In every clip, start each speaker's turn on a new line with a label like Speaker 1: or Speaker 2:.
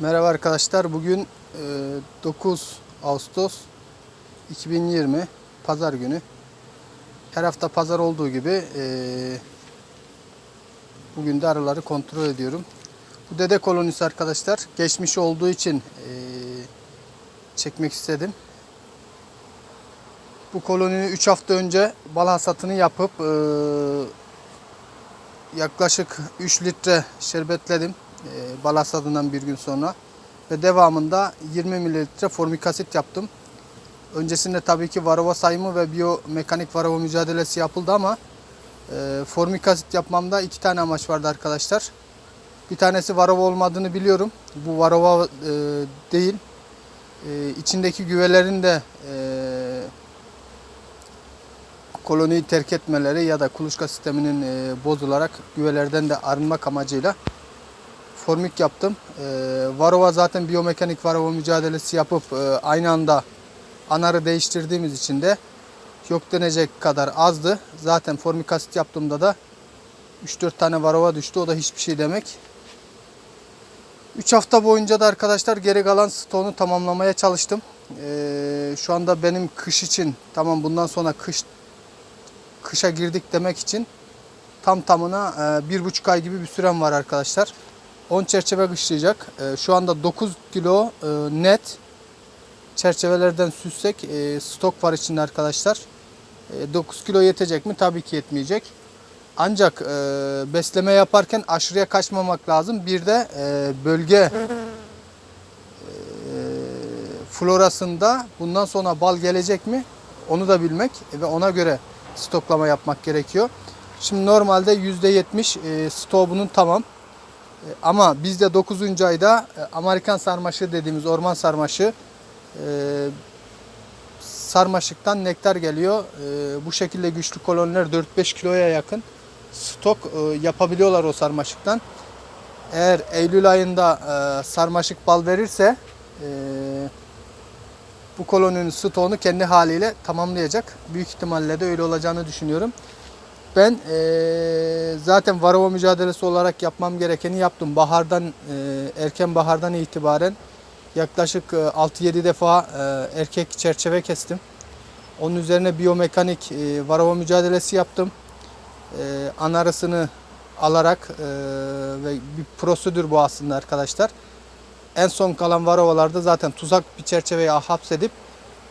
Speaker 1: Merhaba arkadaşlar. Bugün e, 9 Ağustos 2020 Pazar günü. Her hafta pazar olduğu gibi e, bugün de arıları kontrol ediyorum. Bu dede kolonisi arkadaşlar geçmiş olduğu için e, çekmek istedim. Bu koloninin 3 hafta önce bal hasatını yapıp e, yaklaşık 3 litre şerbetledim e, bal hasadından bir gün sonra ve devamında 20 mililitre formik asit yaptım. Öncesinde tabii ki varova sayımı ve biyomekanik varova mücadelesi yapıldı ama e, formik yapmamda iki tane amaç vardı arkadaşlar. Bir tanesi varova olmadığını biliyorum. Bu varova e, değil. E, içindeki güvelerin de e, koloniyi terk etmeleri ya da kuluçka sisteminin e, bozularak güvelerden de arınmak amacıyla formik yaptım. E, varova zaten biyomekanik varova mücadelesi yapıp e, aynı anda anarı değiştirdiğimiz için de yok denecek kadar azdı. Zaten formik asit yaptığımda da 3-4 tane varova düştü. O da hiçbir şey demek. 3 hafta boyunca da arkadaşlar geri kalan stoğunu tamamlamaya çalıştım. E, şu anda benim kış için tamam bundan sonra kış kışa girdik demek için tam tamına e, bir buçuk ay gibi bir sürem var arkadaşlar. 10 çerçeve kışlayacak. E, Şu anda 9 kilo e, net çerçevelerden süssek e, stok var içinde arkadaşlar. E, 9 kilo yetecek mi? Tabii ki yetmeyecek. Ancak e, besleme yaparken aşırıya kaçmamak lazım. Bir de e, bölge e, florasında bundan sonra bal gelecek mi? Onu da bilmek ve ona göre stoklama yapmak gerekiyor. Şimdi normalde %70 e, stoğu bunun tamam. E, Ama bizde 9. ayda e, Amerikan sarmaşığı dediğimiz orman sarmaşığı e, sarmaşıktan nektar geliyor. E, Bu şekilde güçlü koloniler 4-5 kiloya yakın stok yapabiliyorlar o sarmaşıktan. Eğer Eylül ayında sarmaşık bal verirse bu koloninin stoğunu kendi haliyle tamamlayacak. Büyük ihtimalle de öyle olacağını düşünüyorum. Ben eee, zaten varova mücadelesi olarak yapmam gerekeni yaptım. Bahardan, eee, erken bahardan itibaren yaklaşık eee, 6-7 defa eee, erkek çerçeve kestim. Onun üzerine biyomekanik eee, varova mücadelesi yaptım. Eee anarısını alarak eee, ve bir prosedür bu aslında arkadaşlar. En son kalan varovalarda zaten tuzak bir çerçeveye hapsedip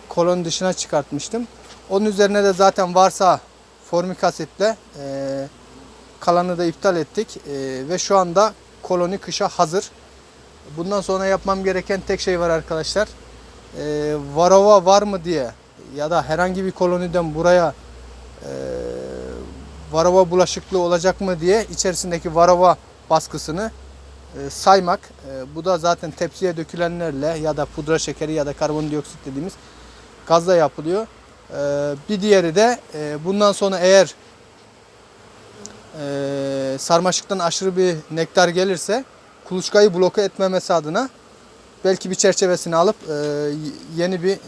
Speaker 1: kolon dışına çıkartmıştım. Onun üzerine de zaten varsa formik asitle e, kalanı da iptal ettik E, ve şu anda koloni kışa hazır. Bundan sonra yapmam gereken tek şey var arkadaşlar. E, varova var mı diye ya da herhangi bir koloniden buraya e, varova bulaşıklığı olacak mı diye içerisindeki varova baskısını e, saymak. E, bu da zaten tepsiye dökülenlerle ya da pudra şekeri ya da karbondioksit dediğimiz gazla yapılıyor. E, bir diğeri de e, bundan sonra eğer e, sarmaşıktan aşırı bir nektar gelirse kuluçkayı bloke etmemesi adına belki bir çerçevesini alıp e, yeni bir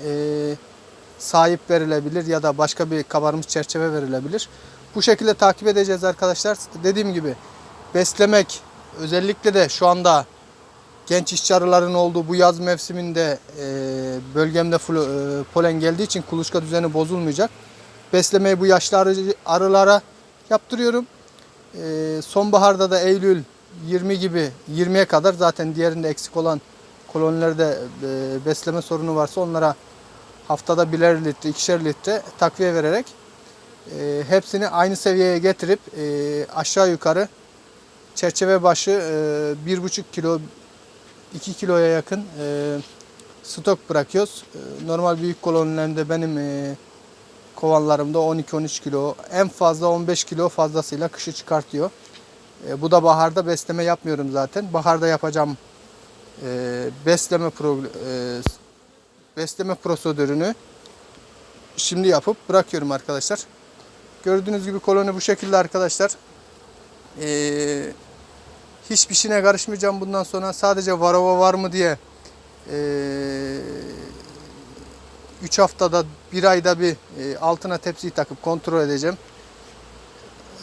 Speaker 1: sahip verilebilir ya da başka bir kabarmış çerçeve verilebilir. Bu şekilde takip edeceğiz arkadaşlar. Dediğim gibi beslemek özellikle de şu anda genç işçi arıların olduğu bu yaz mevsiminde e, bölgemde flo- e, polen geldiği için kuluçka düzeni bozulmayacak. Beslemeyi bu yaşlı arı- arılara yaptırıyorum. E, sonbaharda da Eylül 20 gibi 20'ye kadar zaten diğerinde eksik olan kolonilerde e, besleme sorunu varsa onlara haftada birer litre, ikişer litre takviye vererek e, hepsini aynı seviyeye getirip e, aşağı yukarı çerçeve başı e, bir buçuk kilo 2 kiloya yakın e, stok bırakıyoruz. E, normal büyük kolonilerimde benim e, kovanlarımda 12-13 kilo en fazla 15 kilo fazlasıyla kışı çıkartıyor. E, bu da baharda besleme yapmıyorum zaten. Baharda yapacağım e, besleme e, besleme prosedürünü şimdi yapıp bırakıyorum arkadaşlar. Gördüğünüz gibi koloni bu şekilde arkadaşlar. Eee hiçbir şeyine karışmayacağım bundan sonra. Sadece varova var mı diye 3 haftada bir ayda bir e, altına tepsiyi takıp kontrol edeceğim.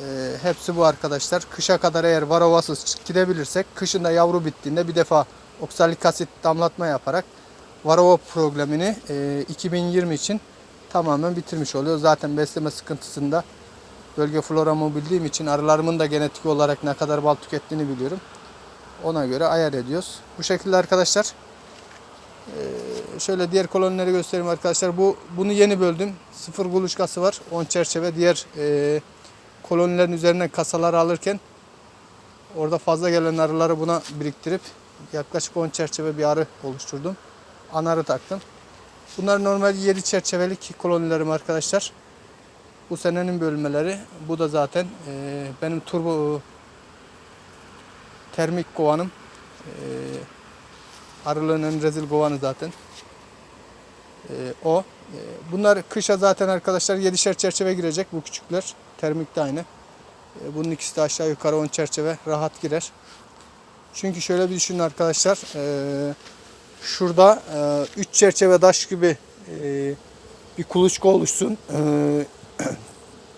Speaker 1: Ee, hepsi bu arkadaşlar. Kışa kadar eğer varovasız gidebilirsek kışın da yavru bittiğinde bir defa oksalik asit damlatma yaparak varova problemini e, 2020 için tamamen bitirmiş oluyor. Zaten besleme sıkıntısında bölge floramı bildiğim için arılarımın da genetik olarak ne kadar bal tükettiğini biliyorum. Ona göre ayar ediyoruz. Bu şekilde arkadaşlar. Şöyle diğer kolonileri göstereyim arkadaşlar. Bu bunu yeni böldüm. Sıfır kuluçkası var. 10 çerçeve. Diğer kolonilerin üzerine kasaları alırken orada fazla gelen arıları buna biriktirip yaklaşık 10 çerçeve bir arı oluşturdum. Anarı taktım. Bunlar normal 7 çerçevelik kolonilerim arkadaşlar. Bu senenin bölmeleri. Bu da zaten e, benim turbo termik kovanım. E, arılığın en rezil kovanı zaten. E, o. E, bunlar kışa zaten arkadaşlar 7'şer çerçeve girecek bu küçükler. Termik de aynı. E, bunun ikisi de aşağı yukarı 10 çerçeve rahat girer. Çünkü şöyle bir düşünün arkadaşlar. E, şurada 3 çerçeve taş gibi e, bir kuluçka oluşsun. E,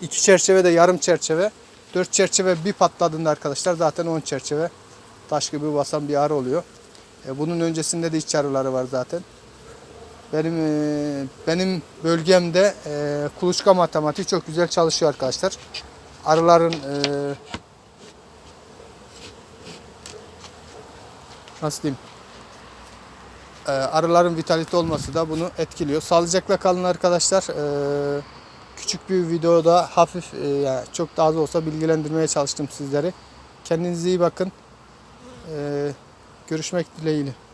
Speaker 1: iki çerçeve de yarım çerçeve. 4 çerçeve bir patladığında arkadaşlar zaten 10 çerçeve taş gibi basan bir arı oluyor. E, bunun öncesinde de iç arıları var zaten. Benim e, benim bölgemde e, kuluçka matematiği çok güzel çalışıyor arkadaşlar. Arıların e, nasıl diyeyim? E, arıların vitalite olması da bunu etkiliyor. Sağlıcakla kalın arkadaşlar. E, küçük bir videoda hafif e, yani çok daha az olsa bilgilendirmeye çalıştım sizleri. Kendinize iyi bakın. E, görüşmek dileğiyle.